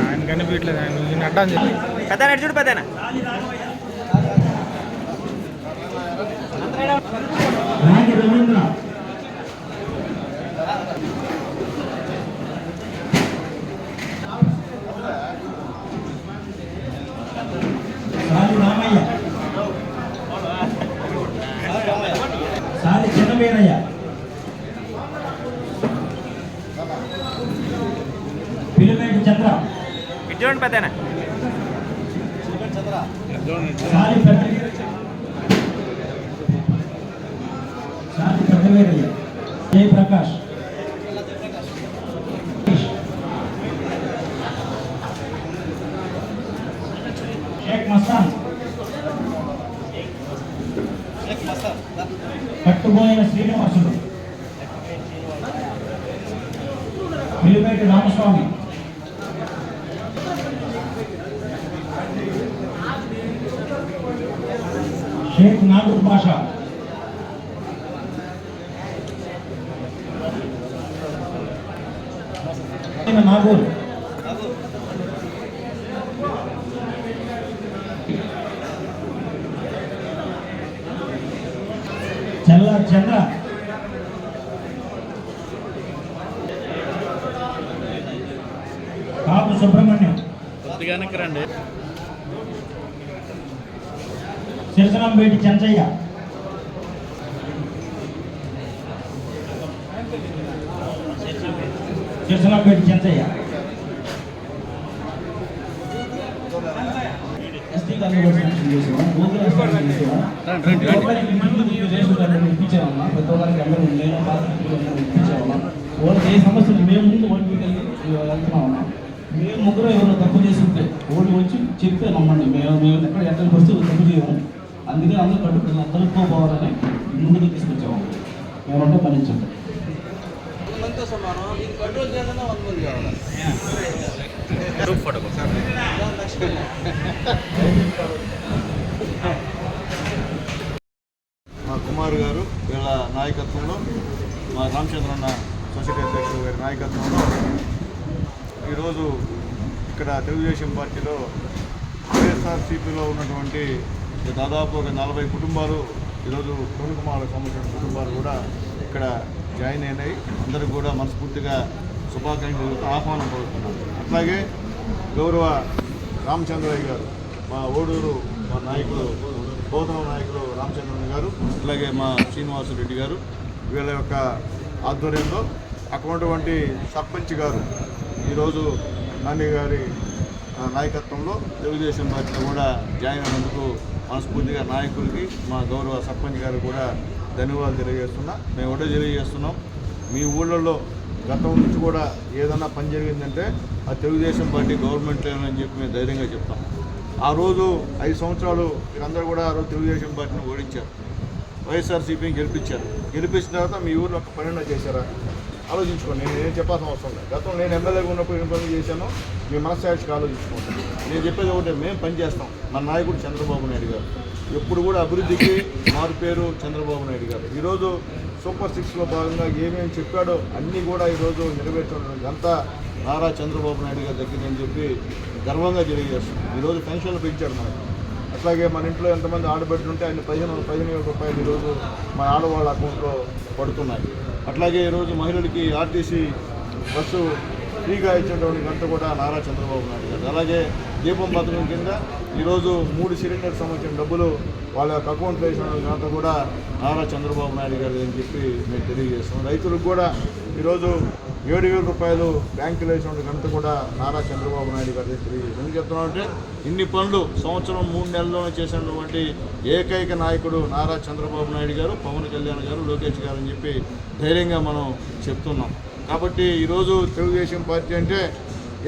ఆయన కనిపించట్లేదు ఆయన ఈయన అడ్డా అని చెప్పి పెద్ద చూడు పెద్దనా సాలి చిన్నవీరయ్య పిలిమేటి చంద్ర? చూడండి పెద్ద సాలి పెద్దవీరయ్య. కట్టుబోయిన శ్రీనివాసుడు పిలిమేటి రామస్వామి షేక్ నాగూర్ బాషా నాగూర్ చల్ల చంద్ర కాపు సుబ్రహ్మణ్యం. రండి. సిరసనంపేటి చెంచయ్య. సిరసనంపేటి చెంచయ్య. ఎస్టీ ప్రతి ఒక్కరికి అందరూ ఏ సమస్యలు మేము ముందు వాళ్ళకి వెళ్ళి మేము ముగ్గురు ఎవరు తప్పు చేసి ఉంటే వచ్చి చెప్తే నమ్మండి మేము మేము ఎక్కడ ఎక్కడ పరిస్థితులు తప్పు చేయము అందుకే అందరూ కట్టు కలుపుకోపోవాలని ముందుకు తీసుకొచ్చాము మేమంటే పనించండి మందితో సమానం కంట్రోల్ చేయాలన్నా వంద మంది కావాలి గ్రూప్ ఫోటో మా కుమార్ గారు వీళ్ళ నాయకత్వంలో మా రామచంద్రన్న సొసైటీ అధ్యక్షుడు గారి నాయకత్వంలో ఈరోజు ఇక్కడ తెలుగుదేశం పార్టీలో వైఎస్ఆర్సీపీలో ఉన్నటువంటి దాదాపు ఒక నలభై కుటుంబాలు ఈరోజు కుమారులకు సంబంధించిన కుటుంబాలు కూడా ఇక్కడ జాయిన్ అయినాయి. అందరికి కూడా మనస్ఫూర్తిగా శుభాకాంక్షలు ఆహ్వానం కోరుతున్నాను. అట్లాగే గౌరవ రామచంద్రయ్య గారు మా ఓడూరు మా నాయకుడు బోధన నాయకుడు రామచంద్రయ్య గారు అట్లాగే మా శ్రీనివాసు రెడ్డి గారు వీళ్ళ యొక్క ఆధ్వర్యంలో అటువంటి సర్పంచ్ గారు ఈరోజు నాని గారి నాయకత్వంలో తెలుగుదేశం పార్టీలో కూడా జాయిన్ అయినందుకు మనస్ఫూర్తిగా నాయకులకి మా గౌరవ సర్పంచ్ గారు కూడా ధన్యవాదాలు తెలియజేస్తున్నా. మేము ఒకటే తెలియజేస్తున్నాం. మీ ఊళ్ళల్లో గతం నుంచి కూడా ఏదైనా పని జరిగిందంటే ఆ తెలుగుదేశం పార్టీ గవర్నమెంట్ అని చెప్పి మేము ధైర్యంగా చెప్తాం. ఆ రోజు ఐదు సంవత్సరాలు మీరందరూ కూడా ఆ రోజు తెలుగుదేశం పార్టీని ఓడించారు. వైఎస్ఆర్సీపీని గెలిపించారు. గెలిపించిన తర్వాత మీ ఊరిలో ఒక పనిలో చేశారా? ఆలోచించుకోండి. నేను ఏం చెప్పాల్సిన అవసరం లేదు. గతంలో నేను ఎమ్మెల్యేగా ఉన్నప్పుడు ఏం పనులు చేశాను మీ మనస్సాక్షికి ఆలోచించుకోండి. నేను చెప్పేది ఒకటే మేము పని చేస్తాం. మన నాయకుడు చంద్రబాబు నాయుడు గారు. ఎప్పుడు కూడా అభివృద్ధికి మారు పేరు చంద్రబాబు నాయుడు గారు. ఈరోజు సూపర్ సిక్స్లో భాగంగా ఏమేమి చెప్పాడో అన్నీ కూడా ఈరోజు నెరవేర్చడం అంతా నారా చంద్రబాబు నాయుడు గారి దగ్గర చెప్పి గర్వంగా తెలియజేస్తున్నాం ఈరోజు పెన్షన్లు పెంచాడు మనకి. అట్లాగే మన ఇంట్లో ఎంతమంది ఆడబిడ్డలు ఉంటే ఆయన పదిహేను పదిహేను వేల రూపాయలు ఈరోజు మన ఆడవాళ్ళ అకౌంట్లో పడుతున్నాయి. అట్లాగే ఈరోజు మహిళలకి ఆర్టీసీ బస్సు ఫ్రీగా ఇచ్చేటువంటి గంట కూడా నారా చంద్రబాబు నాయుడు గారు. అలాగే దీపం పథకం కింద ఈరోజు మూడు సిలిండర్ సంబంధించిన డబ్బులు వాళ్ళ యొక్క అకౌంట్లో వేసిన ఘనత కూడా నారా చంద్రబాబు నాయుడు గారు అని చెప్పి మేము తెలియజేస్తున్నాం. రైతులకు కూడా ఈరోజు ఏడు వేల రూపాయలు బ్యాంకులో వేసిన ఘనత కూడా నారా చంద్రబాబు నాయుడు గారు తెలియజేస్తున్నాం. ఎందుకు చెప్తున్నామంటే ఇన్ని పనులు సంవత్సరం మూడు నెలల్లోనే చేసినటువంటి ఏకైక నాయకుడు నారా చంద్రబాబు నాయుడు గారు పవన్ కళ్యాణ్ గారు లోకేష్ గారు అని చెప్పి ధైర్యంగా మనం చెప్తున్నాం. కాబట్టి ఈరోజు తెలుగుదేశం పార్టీ అంటే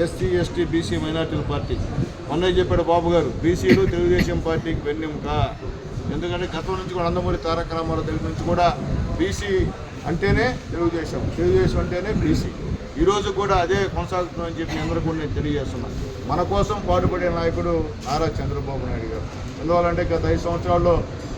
ఎస్సీ ఎస్టీ బీసీ మైనార్టీల పార్టీ. మొన్న చెప్పాడు బాబు గారు బీసీలు తెలుగుదేశం పార్టీకి వెన్నెముక. ఎందుకంటే గతం నుంచి కూడా అందమూరి తారక రామారావు దగ్గర నుంచి కూడా బీసీ అంటేనే తెలుగుదేశం తెలుగుదేశం అంటేనే బీసీ. ఈరోజు కూడా అదే కొనసాగుతుందని చెప్పి అందరూ కూడా నేను తెలియజేస్తున్నాను మన కోసం పాటుపడే నాయకుడు నారా చంద్రబాబు నాయుడు గారు. ఎందువల్లంటే గత ఐదు సంవత్సరాల్లో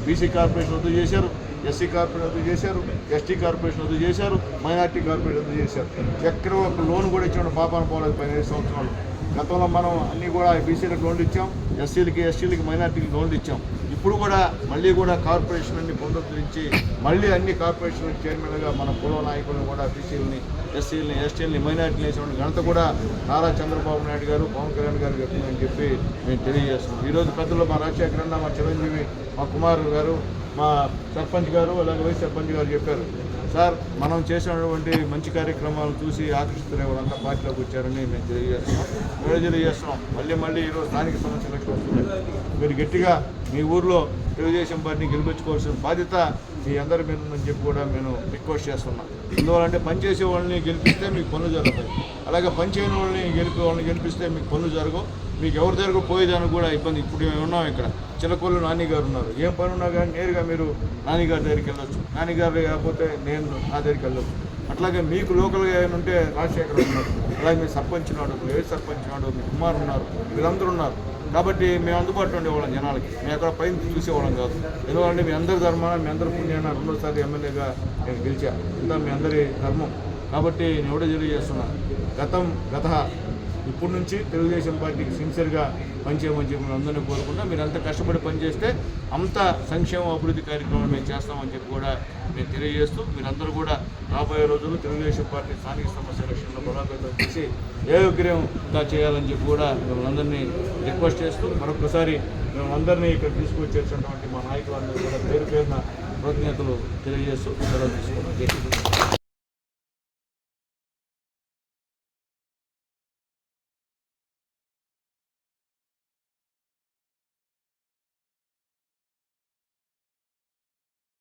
బీసీ కార్పొరేషన్ రద్దు చేశారు ఎస్సీ కార్పొరేషన్ రద్దు చేశారు ఎస్టీ కార్పొరేషన్ రద్దు చేశారు మైనార్టీ కార్పొరేషన్ రద్దు చేశారు. ఎక్కడ ఒక లోన్ కూడా ఇచ్చిన పాపాన పోలేదు పదిహేను సంవత్సరాలు. గతంలో మనం అన్నీ కూడా బీసీలకు లోన్లు ఇచ్చాం ఎస్సీలకి ఎస్టీలకి మైనార్టీకి లోన్లు ఇచ్చాం. ఇప్పుడు కూడా మళ్ళీ కూడా కార్పొరేషన్ అన్ని పునరుద్ధరించి మళ్ళీ అన్ని కార్పొరేషన్ చైర్మన్గా మన పూర్వ నాయకులను కూడా బీసీలని ఎస్సీలని ఎస్టీలని మైనార్టీలు వేసిన ఘనత కూడా నారా చంద్రబాబు నాయుడు గారు పవన్ కళ్యాణ్ గారు చెప్తుందని చెప్పి మేము తెలియజేస్తున్నాం ఈరోజు పెద్దలు మా రాజశేఖర అన్న మా చిరంజీవి మా కుమారు గారు మా సర్పంచ్ గారు అలాగే వైస్ సర్పంచ్ గారు చెప్పారు. సార్ మనం చేసినటువంటి మంచి కార్యక్రమాలు చూసి ఆకర్షితులే వాళ్ళంతా పార్టీలోకి వచ్చారని మేము తెలియజేస్తున్నాం తెలియజేస్తున్నాం. మళ్ళీ మళ్ళీ ఈరోజు స్థానిక సమస్యలకు వస్తున్నాయి. మీరు గట్టిగా మీ ఊర్లో తెలుగుదేశం పార్టీని గెలిపించుకోవాల్సిన బాధ్యత మీ అందరి మీద ఉందని చెప్పి కూడా నేను రిక్వెస్ట్ చేస్తున్నాను ఎందువల్లంటే పనిచేసే వాళ్ళని గెలిపిస్తే మీకు పనులు జరుగుతాయి. అలాగే పనిచేయని వాళ్ళని గెలిపి వాళ్ళని గెలిపిస్తే మీకు పనులు జరగవు. మీకు ఎవరి దగ్గర పోయేదానికి కూడా ఇబ్బంది. ఇప్పుడు మేము ఉన్నాం ఇక్కడ. చిలకొల్లు నాని గారు ఉన్నారు. ఏం పని ఉన్నా కానీ నేరుగా మీరు నాని దగ్గరికి వెళ్ళొచ్చు. నాన్నగారు కాకపోతే లేకపోతే నేను నా దగ్గరికి వెళ్ళొచ్చు. అట్లాగే మీకు లోకల్గా ఏమైనా ఉంటే రాజశేఖర్ ఉన్నారు. అలాగే మీ సర్పంచ్ ఉన్నాడు మీ వైస్ సర్పంచ్ ఉన్నాడు మీ కుమార్ ఉన్నారు వీళ్ళందరూ ఉన్నారు. కాబట్టి మేము అందుబాటులో ఉండేవాళ్ళం జనాలకి. మేము ఎక్కడ పైన చూసేవాళ్ళం కాదు. ఎందుకంటే మీ అందరి ధర్మాన మీ అందరి పుణ్యాన రెండోసారి ఎమ్మెల్యేగా నేను గెలిచా ఇంత మీ అందరి ధర్మం. కాబట్టి నేను ఎవడో తెలియజేస్తున్నాను గతం గత ఇప్పటి నుంచి తెలుగుదేశం పార్టీకి సిన్సియర్గా పనిచేయమని చెప్పి అందరినీ కోరుకుంటా మీరు అంత కష్టపడి పనిచేస్తే అంత సంక్షేమ అభివృద్ధి కార్యక్రమాలు మేము చేస్తామని చెప్పి కూడా మేము తెలియజేస్తూ మీరందరూ కూడా రాబోయే రోజుల్లో తెలుగుదేశం పార్టీ స్థానిక సమస్య రక్షణలో బలోపేతం చేసి ఏ విగ్రహంగా చేయాలని చెప్పి కూడా మిమ్మల్ని అందరినీ రిక్వెస్ట్ చేస్తూ మరొకసారి మేమందరినీ ఇక్కడ తీసుకొచ్చేసినటువంటి మా నాయకులందరూ కూడా పేరు పేరున కృతజ్ఞతలు తెలియజేస్తూ సెలవు తీసుకున్నాం